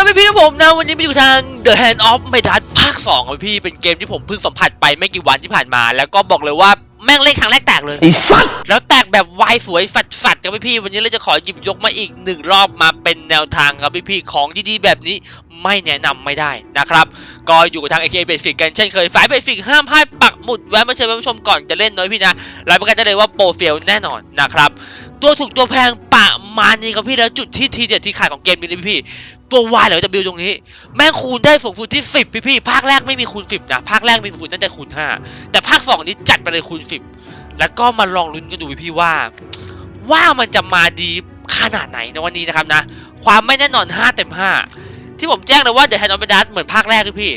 ผมนะวันนี้มาอยู่ทาง The Hand of m e d a s ภาค2ครับพี่เป็นเกมที่ผมเพิ่งสัมผัสไปไม่กี่วันที่ผ่านมา แล้วก็บอกเลยว่าแม่งเล่นครั้งแรกแตกเลยไอ้สัตว์แล้วแตกแบบไวสวยฝัดฝัดๆครับพี่พี่วันนี้เราจะขอหยิบยกมาอีกหนึ่งรอบมาเป็นแนวทางครับพี่พี่ของดีๆแบบนี้ไม่แนะนำไม่ได้นะครับ ก็อยู่กับทาง AK Basic กันเช่นเคยสาย Basic ห้ามพลาดปักหมุดแวะมาเชิญมาชมก่อนจะเล่นน้อยพี่นะรับประกันได้เลยว่าโปรเฟลแน่นอนนะครับ ตัวถูกตัวแพงประมาณนี้ครับพี่แล้วจุดที่ทีเด็ดที่ขายของเกมนี้เลยพี่ ตัววายเหลือจะบิวตรงนี้ แม่งคูณได้สูงสุดที่ 10 พี่พี่ภาคแรกไม่มีคูณ 10 นะ ภาคแรกมีคูณน่าจะคูณ 5 แต่ภาค 2 นี้จัดไปเลยคูณ 10 แล้วก็มาลองลุ้นกันดูพี่พี่ว่า ว่ามันจะมาดีขนาดไหนในวันนี้นะครับนะ ความไม่แน่นอน 5 เต็ม 5 ที่ผมแจ้งเลยว่า The Hand of Midas เหมือนภาคแรกเลยพี่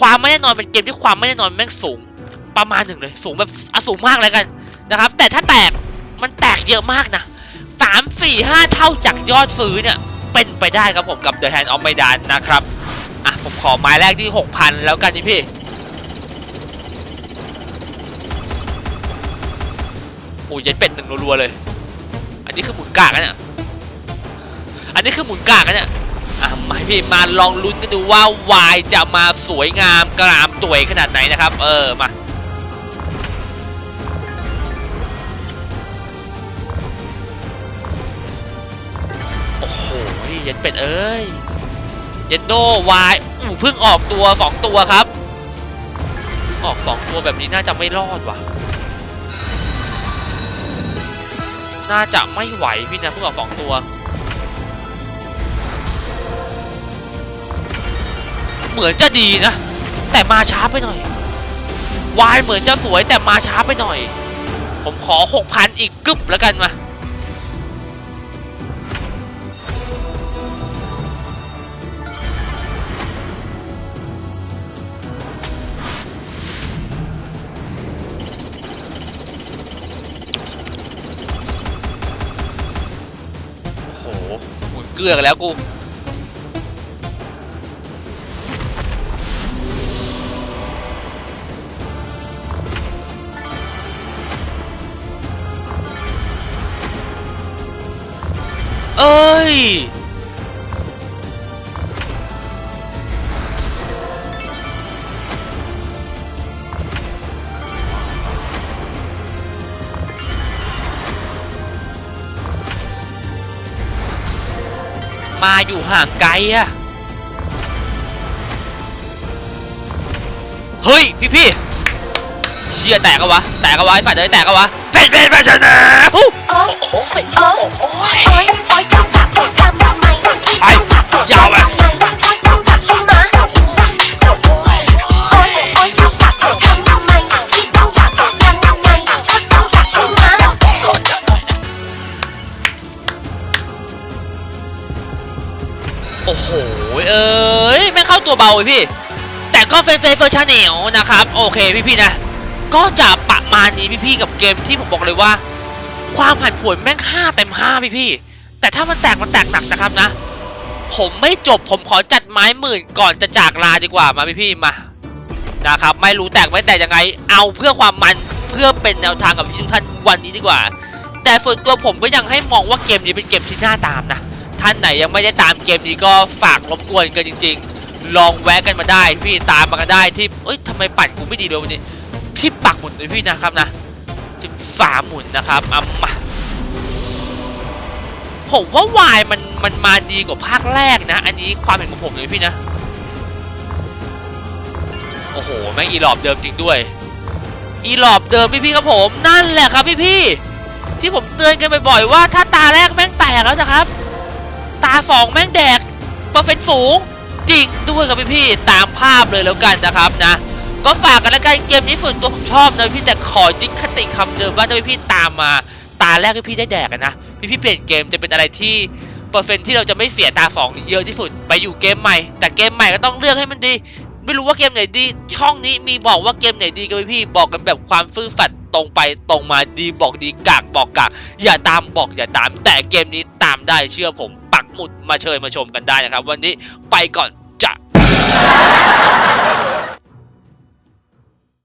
ความไม่แน่นอนเป็นเกมที่ความไม่แน่นอนแม่งสูงประมาณหนึ่งเลย สูงแบบอสูงมากเลยกันนะครับ แต่ถ้าแตก มันแตกเยอะมากนะสามสี่ห้าเท่าจากยอดซื้อเนี่ย เป็นไปได้ครับผมกับ The Hand of Midas นะครับ อะ ผมขอไม้แรกที่ 6,000 แล้วกันนี่พี่โอ้ยเย็ดเป็ดหนึ่งรัวๆเลย อันนี้คือหมุนกากนะเนี่ย อันนี้คือหมุนกากนะเนี่ย อะมาพี่มาลองลุ้นกันดูว่าวายจะมาสวยงามกรามตัวยขนาดไหนนะครับ เออมา เย็ดเป็ดเอ้ยเย็ดโดวายอู้เพิ่งออกตัวสองตัวครับ ออกสองตัวแบบนี้น่าจะไม่รอดว่ะ น่าจะไม่ไหวพี่นะเพิ่งออกสองตัว เหมือนจะดีนะ แต่มาช้าไปหน่อยวายเหมือนจะสวยแต่มาช้าไปหน่อย ผมขอหกพันอีกกึบแล้วกันมา เกลือกันแล้วกูเอ้ย มาอยู่ห่างไกลอะเฮ้ย พี่พี่เชียแตกกันวะ แตกกันวะไอ้ฝ่ายเดยแตกกันวะเฟนเฟนมาชนะ ตัวเบาพี่ แต่ก็เฟรเฟรเฟอร์ชาแนลนะครับ โอเคพี่ๆนะ ก็จะประมาณนี้พี่ๆกับเกมที่ผมบอกเลยว่า ความผันผวนแม่งห้าเต็มห้าพี่ๆแต่ถ้ามันแตกมันแตกหนักนะครับนะ ผมไม่จบผมขอจัดไม้หมื่นก่อนจะจากลาดีกว่ามาพี่ๆมานะครับไม่รู้แตกไม่แตกยังไง เอาเพื่อความมันเพื่อเป็นแนวทางกับพี่ทุกท่านวันนี้ดีกว่า แต่ส่วนตัวผมก็ยังให้มองว่าเกมนี้เป็นเกมที่น่าตามนะ ท่านไหนยังไม่ได้ตามเกมนี้ก็ฝากรบกวนกันจริง ๆ ลองแวะกันมาได้ พี่ตามมากันได้ที่เอ้ยทำไมปั่นกูไม่ดีเลยวันนี้ที่ปักหมุนเลยพี่นะครับนะสิบสามหมุนนะครับเอามาผมว่าวายมันมันมาดีกว่าภาคแรกนะ อันนี้ความเห็นของผมเลยพี่นะ โอ้โหแม่งอีหลอบเดิมจริงด้วย อีหลอบเดิมพี่ๆครับผมนั่นแหละครับพี่ๆที่ผมเตือนกันบ่อยๆว่าถ้าตาแรกแม่งแตกแล้วนะครับ ตาสองแม่งแดกเปอร์เฟนต์สูง ริงด้วยครับพี่พี่ๆตามภาพเลยแล้วกันนะครับนะ ก็ฝากกันแล้วกันเกมนี้ส่วนตัวผมชอบนะพี่แต่ขอยึดคติคำเดิมว่าถ้าพี่พี่ตามมาตาแรกพี่พี่ได้แดกนะพี่พี่เปลี่ยนเกมจะเป็นอะไรที่เปอร์เฟนต์ที่เราจะไม่เสียตาสองเยอะที่สุดไปอยู่เกมใหม่ แต่เกมใหม่ก็ต้องเลือกให้มันดี ไม่รู้ว่าเกมไหนดี ช่องนี้มีบอกว่าเกมไหนดีกันพี่บอกกันแบบความซื่อสัตย์ตรงไปตรงมาดีบอกดีกากบอกกากอย่าตามบอกอย่าตาม แต่เกมนี้ตามได้เชื่อผมปักหมุดมาเชิญมาชมกันได้นะครับ วันนี้ไปก่อน จ้ะ